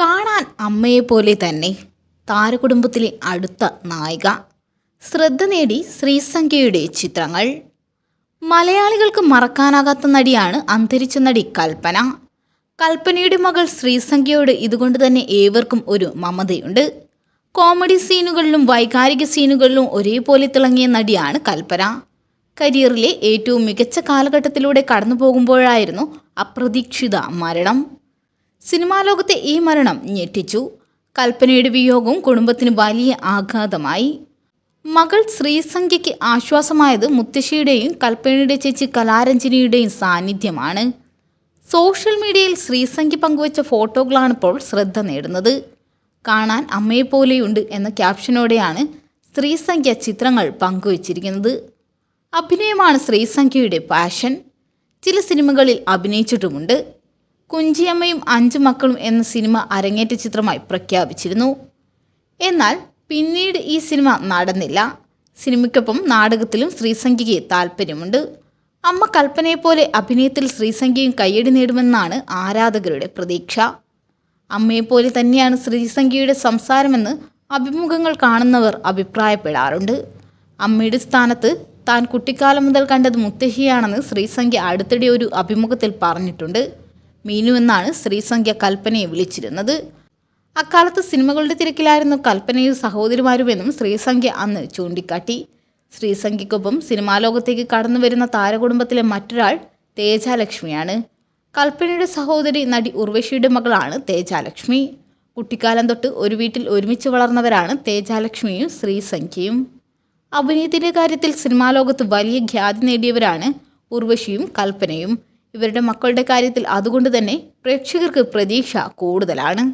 കാണാൻ അമ്മയെപ്പോലെ തന്നെ താരകുടുംബത്തിലെ അടുത്ത നായിക. ശ്രദ്ധ നേടി ശ്രീസംഖ്യയുടെ ചിത്രങ്ങൾ. മലയാളികൾക്ക് മറക്കാനാകാത്ത നടിയാണ് അന്തരിച്ച നടി കൽപ്പന. കൽപ്പനയുടെ മകൾ ശ്രീസംഖ്യയോട് ഇതുകൊണ്ട് തന്നെ ഏവർക്കും ഒരു മമതയുണ്ട്. കോമഡി സീനുകളിലും വൈകാരിക സീനുകളിലും ഒരേപോലെ തിളങ്ങിയ നടിയാണ് കൽപ്പന. കരിയറിലെ ഏറ്റവും മികച്ച കാലഘട്ടത്തിലൂടെ കടന്നു പോകുമ്പോഴായിരുന്നു അപ്രതീക്ഷിത മരണം. സിനിമാ ലോകത്തെ ഈ മരണം ഞെട്ടിച്ചു. കൽപ്പനയുടെ വിയോഗവും കുടുംബത്തിന് വലിയ ആഘാതമായി. മകൾ ശ്രീസംഖ്യയ്ക്ക് ആശ്വാസമായത് മുത്തശ്ശിയുടെയും കൽപ്പനയുടെ ചേച്ചി കലാരഞ്ജനിയുടെയും സാന്നിധ്യമാണ്. സോഷ്യൽ മീഡിയയിൽ ശ്രീസംഖ്യ പങ്കുവച്ച ഫോട്ടോകളാണ് ഇപ്പോൾ ശ്രദ്ധ നേടുന്നത്. കാണാൻ അമ്മയെപ്പോലെയുണ്ട് എന്ന ക്യാപ്ഷനോടെയാണ് ശ്രീസംഖ്യ ചിത്രങ്ങൾ പങ്കുവച്ചിരിക്കുന്നത്. അഭിനയമാണ് ശ്രീസംഖ്യയുടെ പാഷൻ. ചില സിനിമകളിൽ അഭിനയിച്ചിട്ടുമുണ്ട്. കുഞ്ചിയമ്മയും അഞ്ചു മക്കളും എന്ന സിനിമ അരങ്ങേറ്റ ചിത്രമായി പ്രഖ്യാപിച്ചിരുന്നു. എന്നാൽ പിന്നീട് ഈ സിനിമ നടന്നില്ല. സിനിമയ്ക്കൊപ്പം നാടകത്തിലും ശ്രീസംഖ്യയ്ക്ക് താല്പര്യമുണ്ട്. അമ്മ കൽപ്പനയെപ്പോലെ അഭിനയത്തിൽ ശ്രീസംഖ്യയും കയ്യടി നേടുമെന്നാണ് ആരാധകരുടെ പ്രതീക്ഷ. അമ്മയെപ്പോലെ തന്നെയാണ് ശ്രീസംഖ്യയുടെ സംസാരമെന്ന് അഭിമുഖങ്ങൾ കാണുന്നവർ അഭിപ്രായപ്പെടാറുണ്ട്. അമ്മയുടെ സ്ഥാനത്ത് താൻ കുട്ടിക്കാലം മുതൽ കണ്ടത് മുത്തശ്ശിയാണെന്ന് ശ്രീസംഖ്യ അടുത്തിടെ ഒരു അഭിമുഖത്തിൽ പറഞ്ഞിട്ടുണ്ട്. മീനു എന്നാണ് സ്ത്രീസംഖ്യ കൽപ്പനയെ വിളിച്ചിരുന്നത്. അക്കാലത്ത് സിനിമകളുടെ തിരക്കിലായിരുന്നു കൽപ്പനയും സഹോദരിമാരുമെന്നും സ്ത്രീസംഖ്യ അന്ന് ചൂണ്ടിക്കാട്ടി. സ്ത്രീസംഖ്യക്കൊപ്പം സിനിമാ ലോകത്തേക്ക് കടന്നു വരുന്ന താരകുടുംബത്തിലെ മറ്റൊരാൾ തേജാലക്ഷ്മിയാണ്. കൽപ്പനയുടെ സഹോദരി നടി ഉർവശിയുടെ മകളാണ് തേജാലക്ഷ്മി. കുട്ടിക്കാലം തൊട്ട് ഒരു വീട്ടിൽ ഒരുമിച്ച് വളർന്നവരാണ് തേജാലക്ഷ്മിയും ശ്രീസംഖ്യയും അഭിനയത്തിന്റെ കാര്യത്തിൽ സിനിമാ ലോകത്ത് വലിയ ഖ്യാതി നേടിയവരാണ് ഉർവശിയും കൽപ്പനയും. ഇവരുടെ മക്കളുടെ കാര്യത്തിൽ അതുകൊണ്ട് തന്നെ പ്രേക്ഷകർക്ക് പ്രതീക്ഷ കൂടുതലാണ്.